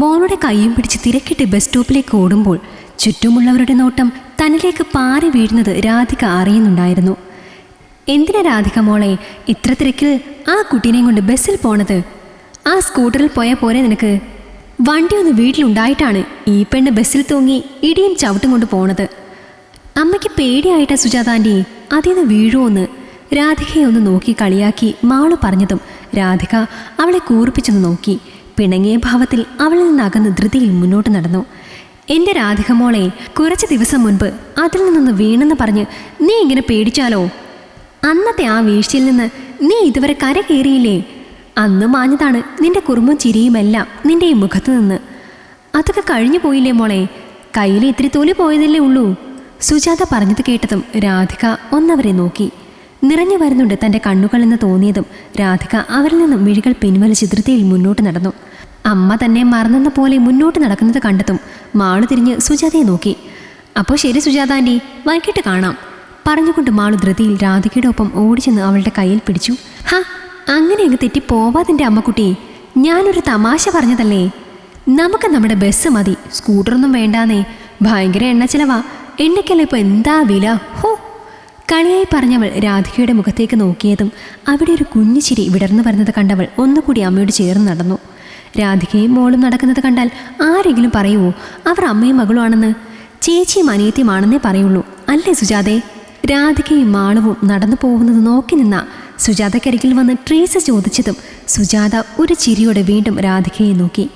മോളുടെ കൈയും പിടിച്ച് തിരക്കിട്ട് ബസ് സ്റ്റോപ്പിലേക്ക് ഓടുമ്പോൾ ചുറ്റുമുള്ളവരുടെ നോട്ടം തന്നിലേക്ക് പാറി വീഴുന്നത് രാധിക അറിയുന്നുണ്ടായിരുന്നു. എന്തിനാ രാധിക മോളെ ഇത്ര തിരക്കിൽ ആ കുട്ടീനെയും കൊണ്ട് ബസ്സിൽ പോണത്? ആ സ്കൂട്ടറിൽ പോയ പോരെ നിനക്ക്? വണ്ടി ഒന്ന് വീട്ടിലുണ്ടായിട്ടാണ് ഈ പെണ്ണ് ബസ്സിൽ തൂങ്ങി ഇടിയും ചവിട്ടും കൊണ്ട് പോണത്. അമ്മയ്ക്ക് പേടിയായിട്ടാ സുജാതാന്റെ അതിന്ന് വീഴുമോന്ന് രാധികയെ ഒന്ന് നോക്കി കളിയാക്കി മാളു പറഞ്ഞതും രാധിക അവളെ കൂർപ്പിച്ചൊന്ന് നോക്കി. പിണങ്ങിയ ഭാവത്തിൽ അവളിൽ നിന്നകന്ന് ധൃതിയിൽ മുന്നോട്ട് നടന്നു. എന്റെ രാധികമോളെ കുറച്ച് ദിവസം മുൻപ് അതിൽ നിന്നൊന്ന് വീണെന്ന് പറഞ്ഞ് നീ ഇങ്ങനെ പേടിച്ചാലോ? അന്നത്തെ ആ വീഴ്ചയിൽ നിന്ന് നീ ഇതുവരെ കര കയറിയില്ലേ? അന്ന് മാഞ്ഞതാണ് നിന്റെ കുറുമ്പും ചിരിയുമെല്ലാം നിന്റെ ഈ മുഖത്ത് നിന്ന്. അതൊക്കെ കഴിഞ്ഞു പോയില്ലേ മോളെ? കയ്യിൽ ഇത്തിരി തൊലി പോയതല്ലേ ഉള്ളൂ. സുജാത പറഞ്ഞത് കേട്ടതും രാധിക ഒന്നവരെ നോക്കി. നിറഞ്ഞു വരുന്നുണ്ട് തന്റെ കണ്ണുകളെന്ന് തോന്നിയതും രാധിക അവരിൽ നിന്നും മിഴികൾ പിൻവലിച്ച് ധൃതിയിൽ മുന്നോട്ട് നടന്നു. അമ്മ തന്നെ മറന്നെന്ന പോലെ മുന്നോട്ട് നടക്കുന്നത് കണ്ടെത്തും മാളു തിരിഞ്ഞ് സുജാതയെ നോക്കി. അപ്പോൾ ശരി സുജാത ആന്റി വൈകിട്ട് കാണാം. പറഞ്ഞുകൊണ്ട് മാളു ധൃതിയിൽ രാധികയുടെ ഒപ്പം ഓടിച്ചെന്ന് അവളുടെ കയ്യിൽ പിടിച്ചു. ഹാ അങ്ങനെ അങ്ങ് തെറ്റി പോവാതിന്റെ അമ്മക്കുട്ടി ഞാനൊരു തമാശ പറഞ്ഞതല്ലേ? നമുക്ക് നമ്മുടെ ബസ് മതി സ്കൂട്ടറൊന്നും വേണ്ടാന്നേ. ഭയങ്കര എണ്ണ ചിലവാ. എണ്ണയ്ക്കല്ല ഇപ്പോൾ എന്താ വില? ഹോ. കളിയായി പറഞ്ഞവൾ രാധികയുടെ മുഖത്തേക്ക് നോക്കിയതും അവിടെ ഒരു കുഞ്ഞു ചിരി വിടർന്നു വരുന്നത് കണ്ടവൾ ഒന്നുകൂടി അമ്മയോട് ചേർന്ന് നടന്നു. രാധികയും മോളും നടക്കുന്നത് കണ്ടാൽ ആരെങ്കിലും പറയുമോ അവർ അമ്മയും മകളുമാണെന്ന്. ചേച്ചിയും അനിയത്തിയുമാണെന്നേ പറയുള്ളൂ. അല്ലേ സുജാതെ? രാധികയും മാളവും നടന്നു പോകുന്നത് നോക്കി നിന്ന സുജാതക്കരികിൽ വന്ന് ട്രേസ് ചോദിച്ചതും സുജാത ഒരു ചിരിയോടെ വീണ്ടും രാധികയെ നോക്കി.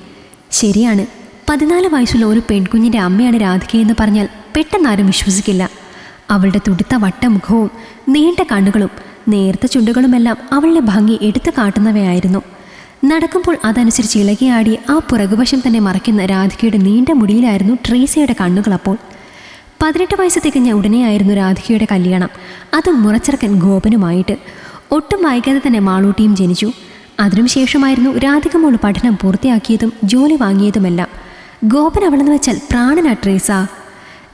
ശരിയാണ്. പതിനാല് വയസ്സുള്ള ഒരു പെൺകുഞ്ഞിന്റെ അമ്മയാണ് രാധികയെന്ന് പറഞ്ഞാൽ പെട്ടെന്നാരും വിശ്വസിക്കില്ല. അവളുടെ തുടുത്ത വട്ടമുഖവും നീണ്ട കണ്ണുകളും നേർത്ത ചുണ്ടുകളുമെല്ലാം അവളുടെ ഭംഗി എടുത്തു കാട്ടുന്നവയായിരുന്നു. നടക്കുമ്പോൾ അതനുസരിച്ച് ഇളകിയാടി ആ പുറകുവശം തന്നെ മറയ്ക്കുന്ന രാധികയുടെ നീണ്ട മുടിയിലായിരുന്നു ട്രീസയുടെ കണ്ണുകൾ അപ്പോൾ. പതിനെട്ട് വയസ്സ് തികഞ്ഞ ഉടനെയായിരുന്നു രാധികയുടെ കല്യാണം. അത് മുറച്ചിറക്കൻ ഗോപനുമായിട്ട്. ഒട്ടും വൈകാതെ തന്നെ മാളൂട്ടിയും ജനിച്ചു. അതിനുശേഷമായിരുന്നു രാധിക മോൾ പഠനം പൂർത്തിയാക്കിയതും ജോലി വാങ്ങിയതുമെല്ലാം. ഗോപൻ അവളെന്ന് വെച്ചാൽ പ്രാണനാ ട്രീസ.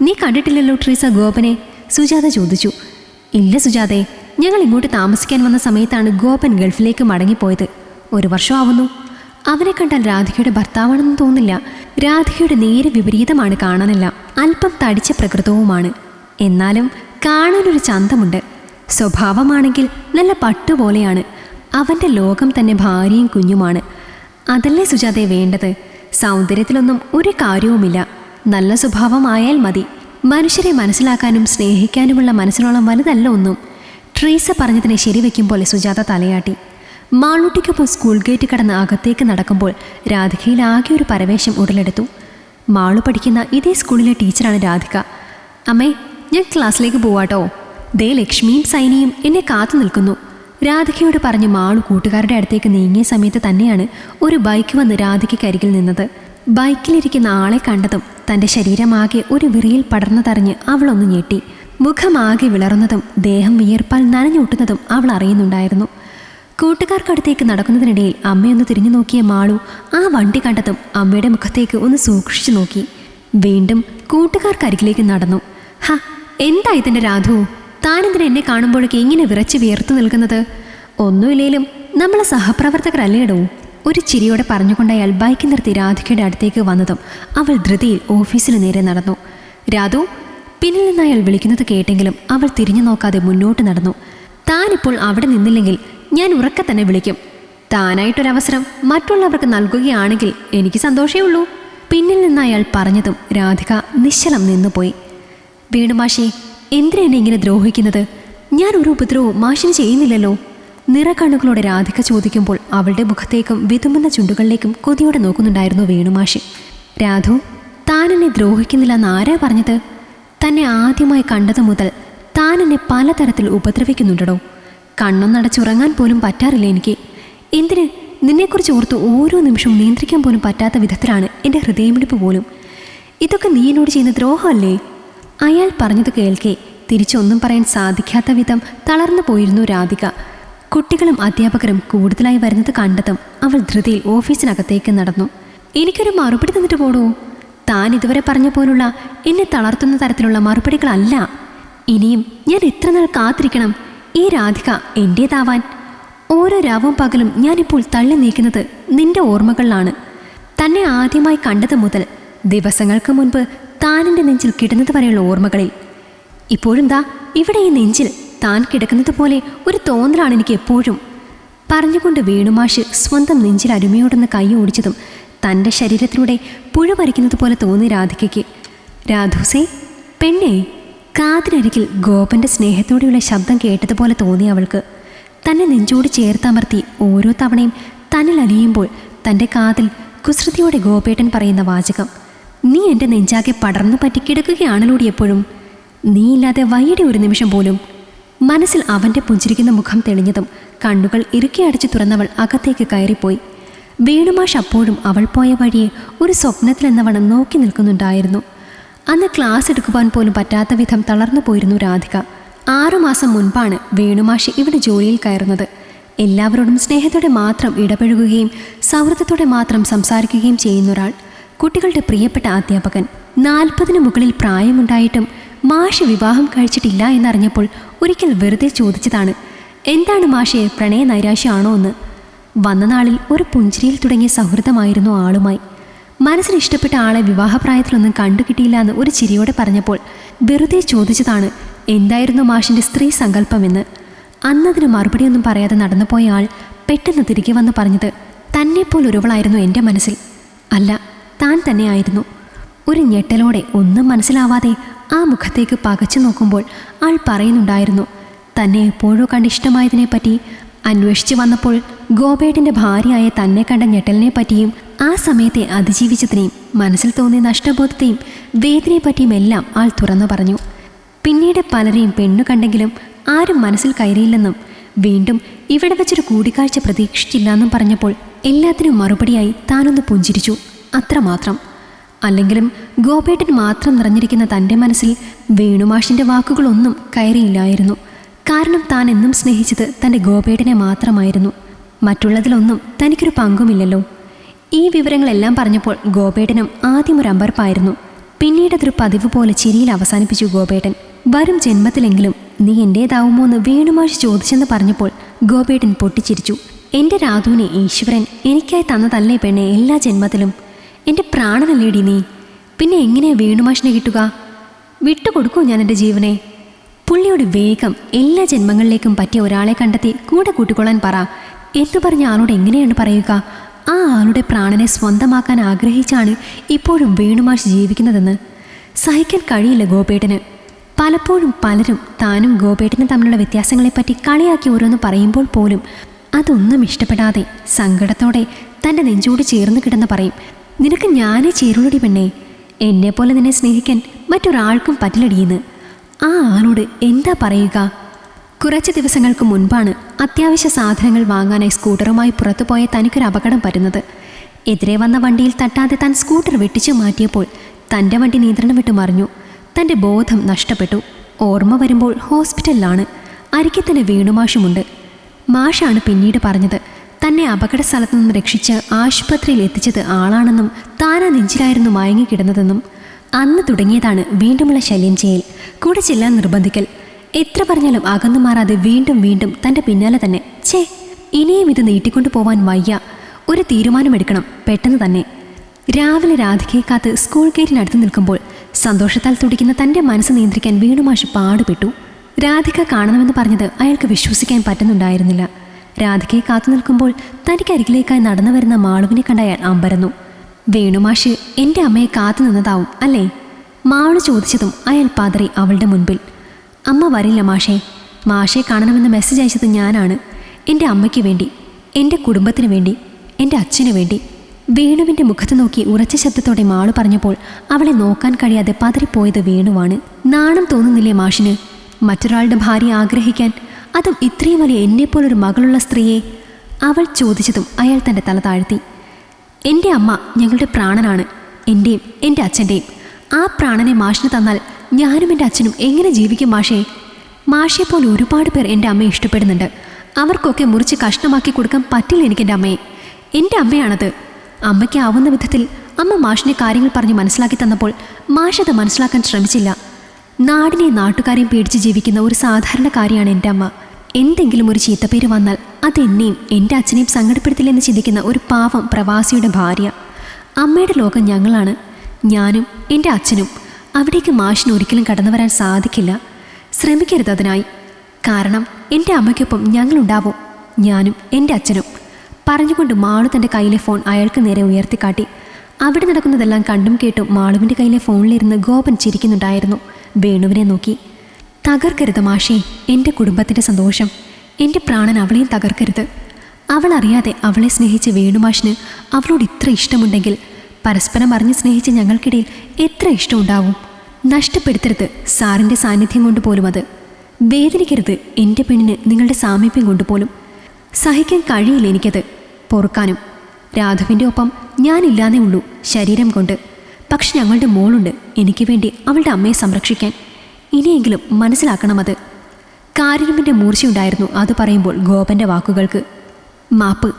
നീ കണ്ടിട്ടില്ലല്ലോ ട്രീസ ഗോപനെ? സുജാത ചോദിച്ചു. ഇല്ല സുജാതെ ഞങ്ങൾ ഇങ്ങോട്ട് താമസിക്കാൻ വന്ന സമയത്താണ് ഗോപൻ ഗൾഫിലേക്ക് മടങ്ങിപ്പോയത്. ഒരു വർഷമാവുന്നു. അവനെ കണ്ടാൽ രാധികയുടെ ഭർത്താവാണെന്ന് തോന്നില്ല. രാധികയുടെ നേരെ വിപരീതമാണ് കാണാനല്ല. അല്പം തടിച്ച പ്രകൃതവുമാണ്. എന്നാലും കാണാനൊരു ചന്തമുണ്ട്. സ്വഭാവമാണെങ്കിൽ നല്ല പട്ടുപോലെയാണ്. അവന്റെ ലോകം തന്നെ ഭാര്യയും കുഞ്ഞുമാണ്. അതല്ലേ സുജാതെ വേണ്ടത്? സൗന്ദര്യത്തിലൊന്നും ഒരു കാര്യവുമില്ല. നല്ല സ്വഭാവമായാൽ മതി. മനുഷ്യരെ മനസ്സിലാക്കാനും സ്നേഹിക്കാനുമുള്ള മനസ്സിനോളം വലുതല്ല ഒന്നും. ട്രീസ പറഞ്ഞതിനെ ശരിവെക്കും പോലെ സുജാത തലയാട്ടി. മാളൂട്ടിക്കൊപ്പം സ്കൂൾ ഗേറ്റ് കടന്ന് അകത്തേക്ക് നടക്കുമ്പോൾ രാധികയിൽ ആകെ ഒരു പരവേശം ഉടലെടുത്തു. മാളു പഠിക്കുന്ന ഇതേ സ്കൂളിലെ ടീച്ചറാണ് രാധിക. അമ്മേ ഞാൻ ക്ലാസ്സിലേക്ക് പോവാട്ടോ. ദേ ലക്ഷ്മിയും സൈനിയും എന്നെ കാത്തു നിൽക്കുന്നു. രാധികയോട് പറഞ്ഞ് മാളു കൂട്ടുകാരുടെ അടുത്തേക്ക് നീങ്ങിയ സമയത്ത് തന്നെയാണ് ഒരു ബൈക്ക് വന്ന് രാധികയ്ക്കരികിൽ നിന്നത്. ബൈക്കിലിരിക്കുന്ന ആളെ കണ്ടതും തന്റെ ശരീരമാകെ ഒരു വിറിയിൽ പടർന്നതറിഞ്ഞ് അവളൊന്ന് ഞെട്ടി. മുഖമാകെ വിളറുന്നതും ദേഹം വിയർപ്പാൽ നനഞ്ഞൂട്ടുന്നതും അവൾ അറിയുന്നുണ്ടായിരുന്നു. കൂട്ടുകാർക്കടുത്തേക്ക് നടക്കുന്നതിനിടയിൽ അമ്മയൊന്ന് തിരിഞ്ഞു നോക്കിയ മാളു ആ വണ്ടി കണ്ടതും അമ്മയുടെ മുഖത്തേക്ക് ഒന്ന് സൂക്ഷിച്ചു നോക്കി. വീണ്ടും കൂട്ടുകാർക്കരികിലേക്ക് നടന്നു. ഹ എന്താ ഇതിന്റെ രാധു? താനെന്തിനെ എന്നെ കാണുമ്പോഴൊക്കെ ഇങ്ങനെ വിറച്ച് വിയർത്തു നിൽക്കുന്നത്? ഒന്നുമില്ലേലും നമ്മളെ സഹപ്രവർത്തകരല്ലേടോ? ഒരു ചിരിയോടെ പറഞ്ഞുകൊണ്ട് അയാൾ ബൈക്ക് നിർത്തി രാധികയുടെ അടുത്തേക്ക് വന്നതും അവൾ ധൃതിയിൽ ഓഫീസിന് നേരെ നടന്നു. രാധു പിന്നിൽ നിന്ന് അയാൾ വിളിക്കുന്നത് കേട്ടെങ്കിലും അവൾ തിരിഞ്ഞു നോക്കാതെ മുന്നോട്ട് നടന്നു. താനിപ്പോൾ അവിടെ നിന്നില്ലെങ്കിൽ ഞാൻ ഉറക്കെ തന്നെ വിളിക്കും. താനായിട്ടൊരവസരം മറ്റുള്ളവർക്ക് നൽകുകയാണെങ്കിൽ എനിക്ക് സന്തോഷമേ ഉള്ളൂ. പിന്നിൽ നിന്ന് അയാൾ പറഞ്ഞതും രാധിക നിശ്ചലം നിന്നുപോയി. വീണു മാഷി എന്തിനാ എന്നെ ഇങ്ങനെ ദ്രോഹിക്കുന്നത്? ഞാൻ ഒരു ഉപദ്രവവും മാഷിന് ചെയ്യുന്നില്ലല്ലോ. നിറക്കണ്ണുകളോടെ രാധിക ചോദിക്കുമ്പോൾ അവളുടെ മുഖത്തേക്കും വിതുമ്പുന്ന ചുണ്ടുകളിലേക്കും കൊതിയോടെ നോക്കുന്നുണ്ടായിരുന്നു വേണുമാഷി രാധു താൻ എന്നെ ദ്രോഹിക്കുന്നില്ലെന്ന് ആരാ പറഞ്ഞത്? തന്നെ ആദ്യമായി കണ്ടതു മുതൽ താൻ എന്നെ പലതരത്തിൽ ഉപദ്രവിക്കുന്നുണ്ടോ കണ്ണൊന്നടച്ചുറങ്ങാൻ പോലും പറ്റാറില്ല എനിക്ക്? എന്തിന്? നിന്നെക്കുറിച്ച് ഓർത്ത് ഓരോ നിമിഷവും നിയന്ത്രിക്കാൻ പോലും പറ്റാത്ത വിധത്തിലാണ് എന്റെ ഹൃദയമിടിപ്പ് പോലും. ഇതൊക്കെ നീ എന്നോട് ചെയ്യുന്ന ദ്രോഹമല്ലേ? അയാൾ പറഞ്ഞത് കേൾക്കെ. തിരിച്ചൊന്നും പറയാൻ സാധിക്കാത്ത വിധം തളർന്നു പോയിരുന്നു രാധിക. കുട്ടികളും അധ്യാപകരും കൂടുതലായി വരുന്നത് കണ്ടതും അവൾ ധൃതിയിൽ ഓഫീസിനകത്തേക്ക് നടന്നു. എനിക്കൊരു മറുപടി തന്നിട്ട് പോടൂ? താൻ ഇതുവരെ പറഞ്ഞ പോലുള്ള എന്നെ തളർത്തുന്ന തരത്തിലുള്ള മറുപടികളല്ല. ഇനിയും ഞാൻ എത്ര നാൾ കാത്തിരിക്കണം? ഈ രാധിക എന്റേതാവാൻ ഓരോ രാവും പകലും ഞാനിപ്പോൾ തള്ളി നീക്കുന്നത് നിന്റെ ഓർമ്മകളിലാണ്. തന്നെ ആദ്യമായി കണ്ടത് മുതൽ ദിവസങ്ങൾക്ക് മുൻപ് താനെന്റെ നെഞ്ചിൽ കിടന്നത് വരെയുള്ള ഓർമ്മകളിൽ. ഇപ്പോഴും ദാ ഇവിടെ ഈ നെഞ്ചിൽ താൻ കിടക്കുന്നത് പോലെ ഒരു തോന്നലാണ് എനിക്ക് എപ്പോഴും. പറഞ്ഞുകൊണ്ട് വേണുമാഷ് സ്വന്തം നെഞ്ചിൽ അരുമയോടൊന്ന് കൈ ഓടിച്ചതും തന്റെ ശരീരത്തിലൂടെ പുഴ പറിക്കുന്നത് പോലെ തോന്നി രാധികയ്ക്ക്. രാധൂസേ പെണ്ണേ കാതിനരികിൽ ഗോപന്റെ സ്നേഹത്തോടെയുള്ള ശബ്ദം കേട്ടതുപോലെ തോന്നി അവൾക്ക്. തന്നെ നെഞ്ചോട് ചേർത്തമർത്തി ഓരോ തവണയും തന്നിൽ അലിയുമ്പോൾ തന്റെ കാതിൽ കുസൃതിയോടെ ഗോപേട്ടൻ പറയുന്ന വാചകം നീ എന്റെ നെഞ്ചാകെ പടർന്നു പറ്റി കിടക്കുകയാണല്ലോടി എപ്പോഴും. നീയില്ലാതെ വൈകിടെ ഒരു നിമിഷം പോലും. മനസ്സിൽ അവന്റെ പുഞ്ചിരിക്കുന്ന മുഖം തെളിഞ്ഞതും കണ്ണുകൾ ഇറുക്കി അടച്ചു തുറന്നവൾ അകത്തേക്ക് കയറിപ്പോയി. വേണുമാഷ് അപ്പോഴും അവൾ പോയ വഴിയെ ഒരു സ്വപ്നത്തിലെന്നവണ്ണം നോക്കി നിൽക്കുന്നുണ്ടായിരുന്നു. അന്ന് ക്ലാസ് എടുക്കുവാൻ പോലും പറ്റാത്ത വിധം തളർന്നു പോയിരുന്നു രാധിക. ആറുമാസം മുൻപാണ് വേണുമാഷി ഇവിടെ ജോലിയിൽ കയറുന്നത്. എല്ലാവരോടും സ്നേഹത്തോടെ മാത്രം ഇടപഴകുകയും സൗഹൃദത്തോടെ മാത്രം സംസാരിക്കുകയും ചെയ്യുന്ന ഒരാൾ. കുട്ടികളുടെ പ്രിയപ്പെട്ട അധ്യാപകൻ. നാൽപ്പതിന് മുകളിൽ പ്രായമുണ്ടായിട്ടും മാഷ് വിവാഹം കഴിച്ചിട്ടില്ല എന്നറിഞ്ഞപ്പോൾ ഒരിക്കൽ വെറുതെ ചോദിച്ചതാണ് എന്താണ് മാഷയെ പ്രണയ നൈരാശ്യമാണോ എന്ന്? വന്ന നാളിൽ ഒരു പുഞ്ചിരിയിൽ തുടങ്ങിയ സൗഹൃദമായിരുന്നു ആളുമായി. മനസ്സിൽ ഇഷ്ടപ്പെട്ട ആളെ വിവാഹപ്രായത്തിലൊന്നും കണ്ടുകിട്ടിയില്ല എന്ന് ഒരു ചിരിയോടെ പറഞ്ഞപ്പോൾ വെറുതെ ചോദിച്ചതാണ് എന്തായിരുന്നു മാഷിന്റെ സ്ത്രീ സങ്കല്പമെന്ന്? അന്നതിന് മറുപടിയൊന്നും പറയാതെ നടന്നുപോയ ആൾ പെട്ടെന്ന് തിരികെ വന്ന് പറഞ്ഞത് തന്നെപ്പോലൊരുവളായിരുന്നു എന്റെ മനസ്സിൽ. അല്ല താൻ തന്നെയായിരുന്നു ഒരു ഞെട്ടലോടെ ഒന്നും മനസ്സിലാവാതെ ആ മുഖത്തേക്ക് പകച്ചു നോക്കുമ്പോൾ ആൾ പറയുന്നുണ്ടായിരുന്നു തന്നെ എപ്പോഴോ കണ്ട് ഇഷ്ടമായതിനെപ്പറ്റി അന്വേഷിച്ചു വന്നപ്പോൾ ഗോപേട്ടിന്റെ ഭാര്യയായ തന്നെ കണ്ട ഞെട്ടലിനെ പറ്റിയും ആ സമയത്തെ അതിജീവിച്ചതിനെയും മനസ്സിൽ തോന്നിയ നഷ്ടബോധത്തെയും വേദനയെ പറ്റിയും എല്ലാം ആൾ തുറന്നു പറഞ്ഞു. പിന്നീട് പലരെയും പെണ്ണു കണ്ടെങ്കിലും ആരും മനസ്സിൽ കയറിയില്ലെന്നും വീണ്ടും ഇവിടെ വെച്ചൊരു കൂടിക്കാഴ്ച പ്രതീക്ഷിച്ചില്ലെന്നും പറഞ്ഞപ്പോൾ എല്ലാത്തിനും മറുപടിയായി താനൊന്ന് പുഞ്ചിരിച്ചു. അത്രമാത്രം. അല്ലെങ്കിലും ഗോപേട്ടൻ മാത്രം നിറഞ്ഞിരിക്കുന്ന തന്റെ മനസ്സിൽ വേണുമാഷിന്റെ വാക്കുകളൊന്നും കയറിയില്ലായിരുന്നു. കാരണം താൻ എന്നും സ്നേഹിച്ചത് തന്റെ ഗോപേട്ടനെ മാത്രമായിരുന്നു. മറ്റുള്ളതിലൊന്നും തനിക്കൊരു പങ്കുമില്ലല്ലോ. ഈ വിവരങ്ങളെല്ലാം പറഞ്ഞപ്പോൾ ഗോപേട്ടനും ആദ്യം ഒരു അമ്പർപ്പായിരുന്നു. പിന്നീട് അതൊരു പതിവ് പോലെ ചിരിയിൽ അവസാനിപ്പിച്ചു ഗോപേട്ടൻ. വരും ജന്മത്തിലെങ്കിലും നീ എന്റേതാവുമോ എന്ന് വേണുമാഷ് ചോദിച്ചെന്ന് പറഞ്ഞപ്പോൾ ഗോപേട്ടൻ പൊട്ടിച്ചിരിച്ചു. എന്റെ രാധുവിനെ ഈശ്വരൻ എനിക്കായി തന്നതല്ലേ പെണ്ണെ എല്ലാ ജന്മത്തിലും? എന്റെ പ്രാണനല്ലേടി നീ? പിന്നെ എങ്ങനെയാ വേണുമാഷിനെ കിട്ടുക? വിട്ടുകൊടുക്കൂ ഞാൻ എന്റെ ജീവനെ. പുള്ളിയോട് വേഗം എല്ലാ ജന്മങ്ങളിലേക്കും പറ്റിയ ഒരാളെ കണ്ടെത്തി കൂടെ കൂട്ടിക്കൊള്ളാൻ പറ. എന്ന് പറഞ്ഞ ആളോട് എങ്ങനെയാണ് പറയുക? ആ ആളുടെ പ്രാണനെ സ്വന്തമാക്കാൻ ആഗ്രഹിച്ചാണ് ഇപ്പോഴും വേണുമാഷ് ജീവിക്കുന്നതെന്ന് സഹിക്കാൻ കഴിയില്ല ഗോപേട്ടന്. പലപ്പോഴും പലരും താനും ഗോപേട്ടനും തമ്മിലുള്ള വ്യത്യാസങ്ങളെപ്പറ്റി കളിയാക്കി ഓരോന്ന് പറയുമ്പോൾ പോലും അതൊന്നും ഇഷ്ടപ്പെടാതെ സങ്കടത്തോടെ തന്റെ നെഞ്ചോട് ചേർന്ന് കിടന്ന് പറയും നിനക്ക് ഞാനേ ചേരുള്ളടി പെണ്ണേ. എന്നെപ്പോലെ നിന്നെ സ്നേഹിക്കാൻ മറ്റൊരാൾക്കും പറ്റില്ലടിയെന്ന് ആ ആളോട് എന്താ പറയുക? കുറച്ച് ദിവസങ്ങൾക്ക് മുൻപാണ് അത്യാവശ്യ സാധനങ്ങൾ വാങ്ങാനായി സ്കൂട്ടറുമായി പുറത്തുപോയ തനിക്കൊരു അപകടം പറ്റുന്നത് എതിരെ വന്ന വണ്ടിയിൽ തട്ടാതെ താൻ സ്കൂട്ടർ വെട്ടിച്ചു മാറ്റിയപ്പോൾ തന്റെ വണ്ടി നിയന്ത്രണം വിട്ടു മറിഞ്ഞു. തന്റെ ബോധം നഷ്ടപ്പെട്ടു. ഓർമ്മ വരുമ്പോൾ ഹോസ്പിറ്റലിലാണ്. അരികെ തന്നെ വേണുമാഷുമുണ്ട് മാഷാണ് പിന്നീട് പറഞ്ഞത് തന്നെ അപകട സ്ഥലത്തു നിന്ന് രക്ഷിച്ച് ആശുപത്രിയിൽ എത്തിച്ചത് ആളാണെന്നും താനാ നെഞ്ചിലായിരുന്നു മയങ്ങിക്കിടന്നതെന്നും. അന്ന് തുടങ്ങിയതാണ് വീണ്ടുമുള്ള ശല്യം ചെയ്യൽ. കൂടെ ചെല്ലാൻ നിർബന്ധിക്കൽ. എത്ര പറഞ്ഞാലും അകന്നു മാറാതെ വീണ്ടും വീണ്ടും തന്റെ പിന്നാലെ തന്നെ ഛേ ഇനിയും ഇത് നീട്ടിക്കൊണ്ടു പോവാൻ വയ്യ. ഒരു തീരുമാനമെടുക്കണം പെട്ടെന്ന് തന്നെ. രാവിലെ രാധികയെ കാത്ത് സ്കൂൾ ഗേറ്റിനടുത്ത് നിൽക്കുമ്പോൾ സന്തോഷത്താൽ തുടിക്കുന്ന തന്റെ മനസ്സ് നിയന്ത്രിക്കാൻ വീണുമാഷ് പാടുപെട്ടു. രാധിക കാണണമെന്ന് പറഞ്ഞത് അയാൾക്ക് വിശ്വസിക്കാൻ പറ്റുന്നുണ്ടായിരുന്നില്ല. രാധികയെ കാത്തു നിൽക്കുമ്പോൾ തനിക്ക് അരികിലേക്കായി നടന്നു വരുന്ന മാളുവിനെ കണ്ട അയാൾ അമ്പരന്നു. വേണുമാഷ് എന്റെ അമ്മയെ കാത്തു നിന്നതാവും അല്ലേ? മാളു ചോദിച്ചതും അയാൾ പാതറി അവളുടെ മുൻപിൽ. അമ്മ വരില്ല മാഷേ. മാഷെ കാണണമെന്ന് മെസ്സേജ് അയച്ചത് ഞാനാണ്. എന്റെ അമ്മയ്ക്ക് വേണ്ടി എന്റെ കുടുംബത്തിന് വേണ്ടി എന്റെ അച്ഛന് വേണ്ടി. വേണുവിന്റെ മുഖത്ത് നോക്കി ഉറച്ച ശബ്ദത്തോടെ മാളു പറഞ്ഞപ്പോൾ അവളെ നോക്കാൻ കഴിയാതെ പതറിപ്പോയത് വേണുവാണ്. നാണം തോന്നുന്നില്ലേ മാഷിന്? മറ്റൊരാളുടെ ഭാര്യ ആഗ്രഹിക്കാൻ അതും ഇത്രയും വലിയ എന്നെപ്പോലൊരു മകളുള്ള സ്ത്രീയെ? അവൾ ചോദിച്ചതും അയാൾ തന്റെ തല താഴ്ത്തി. എന്റെ അമ്മ ഞങ്ങളുടെ പ്രാണനാണ് എന്റെയും എന്റെ അച്ഛന്റെയും ആ പ്രാണനെ മാഷിന് തന്നാൽ ഞാനും എന്റെ അച്ഛനും എങ്ങനെ ജീവിക്കും മാഷേ? മാഷെ പോലെ ഒരുപാട് പേർ എന്റെ അമ്മയെ ഇഷ്ടപ്പെടുന്നുണ്ട്. അവർക്കൊക്കെ മുറിച്ച് കഷ്ണമാക്കി കൊടുക്കാൻ പറ്റില്ല എനിക്ക് എന്റെ അമ്മയെ. എന്റെ അമ്മയാണത്. അമ്മയ്ക്ക് ആവുന്ന വിധത്തിൽ അമ്മ മാഷിനെ കാര്യങ്ങൾ പറഞ്ഞ് മനസ്സിലാക്കി തന്നപ്പോൾ മാഷ അത് മനസ്സിലാക്കാൻ ശ്രമിച്ചില്ല. നാടിനെ നാട്ടുകാരെയും പേടിച്ച് ജീവിക്കുന്ന ഒരു സാധാരണക്കാരിയാണ് എന്റെ അമ്മ. എന്തെങ്കിലും ഒരു ചീത്തപ്പേര് വന്നാൽ അത് എന്നെയും എന്റെ അച്ഛനെയും സങ്കടപ്പെടുത്തില്ലെന്ന് ചിന്തിക്കുന്ന ഒരു പാവം പ്രവാസിയുടെ ഭാര്യ. അമ്മയുടെ ലോകം ഞങ്ങളാണ്. ഞാനും എന്റെ അച്ഛനും. അവിടേക്ക് മാഷിന് ഒരിക്കലും കടന്നു വരാൻ സാധിക്കില്ല. ശ്രമിക്കരുത് അതിനായി. കാരണം എന്റെ അമ്മയ്ക്കൊപ്പം ഞങ്ങളുണ്ടാവും. ഞാനും എന്റെ അച്ഛനും. പറഞ്ഞുകൊണ്ട് മാളു തന്റെ കയ്യിലെ ഫോൺ അയാൾക്ക് നേരെ ഉയർത്തിക്കാട്ടി. അവിടെ നടക്കുന്നതെല്ലാം കണ്ടും കേട്ടും മാളുവിന്റെ കയ്യിലെ ഫോണിലിരുന്ന് ഗോപൻ ചിരിക്കുന്നുണ്ടായിരുന്നു. വേണുവിനെ നോക്കി. തകർക്കരുത് മാഷേ എന്റെ കുടുംബത്തിന്റെ സന്തോഷം. എന്റെ പ്രാണൻ അവളെയും തകർക്കരുത്. അവൾ അറിയാതെ അവളെ സ്നേഹിച്ച് വേണുമാഷിന് അവളോട് ഇത്ര ഇഷ്ടമുണ്ടെങ്കിൽ പരസ്പരം അറിഞ്ഞ് സ്നേഹിച്ച ഞങ്ങൾക്കിടയിൽ എത്ര ഇഷ്ടം ഇഷ്ടമുണ്ടാവും നഷ്ടപ്പെടുത്തരുത്. സാറിന്റെ സാന്നിധ്യം കൊണ്ട് പോലും അത്. വേദനിക്കരുത്. എന്റെ പെണ്ണിന് നിങ്ങളുടെ സാമീപ്യം കൊണ്ട് പോലും. സഹിക്കാൻ കഴിയില്ല എനിക്കത്. പൊറുക്കാനും. രാഘവിന്റെ ഒപ്പം ഞാനില്ലാന്നേ ഉള്ളൂ ശരീരം കൊണ്ട്. പക്ഷെ ഞങ്ങളുടെ മോളുണ്ട്. എനിക്ക് വേണ്ടി അവളുടെ അമ്മയെ സംരക്ഷിക്കാൻ. ഇനിയെങ്കിലും മനസ്സിലാക്കണം അത്. കാരിരുമ്പിന്റെ മൂർച്ചയുണ്ടായിരുന്നു അത് പറയുമ്പോൾ ഗോപന്റെ വാക്കുകൾക്ക്. മാപ്പ്.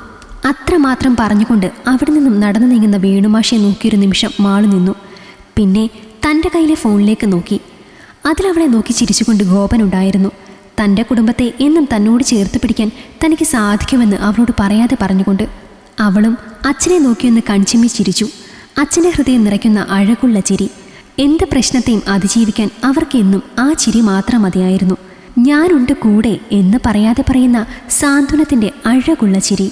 അത്രമാത്രം പറഞ്ഞുകൊണ്ട് അവിടെ നിന്നും നടന്നു നീങ്ങുന്ന വേണുമാഷയെ നോക്കിയൊരു നിമിഷം മാളു നിന്നു. പിന്നെ തന്റെ കയ്യിലെ ഫോണിലേക്ക് നോക്കി. അതിലവളെ നോക്കി ചിരിച്ചുകൊണ്ട് ഗോപൻ ഉണ്ടായിരുന്നു. തന്റെ കുടുംബത്തെ എന്നും തന്നോട് ചേർത്ത് പിടിക്കാൻ തനിക്ക് സാധിക്കുമെന്ന് അവളോട് പറയാതെ പറഞ്ഞുകൊണ്ട് അവളും അച്ഛനെ നോക്കിയൊന്ന് കൺചിമ്മി ചിരിച്ചു. അച്ഛന്റെ ഹൃദയം നിറയ്ക്കുന്ന അഴകുള്ള ചിരി. എന്ത് പ്രശ്നത്തെയും അതിജീവിക്കാൻ അവർക്കെന്നും ആ ചിരി മാത്രം മതിയായിരുന്നു. ഞാനുണ്ട് കൂടെ എന്ന് പറയാതെ പറയുന്ന സാന്ത്വനത്തിന്റെ അഴകുള്ള ചിരി.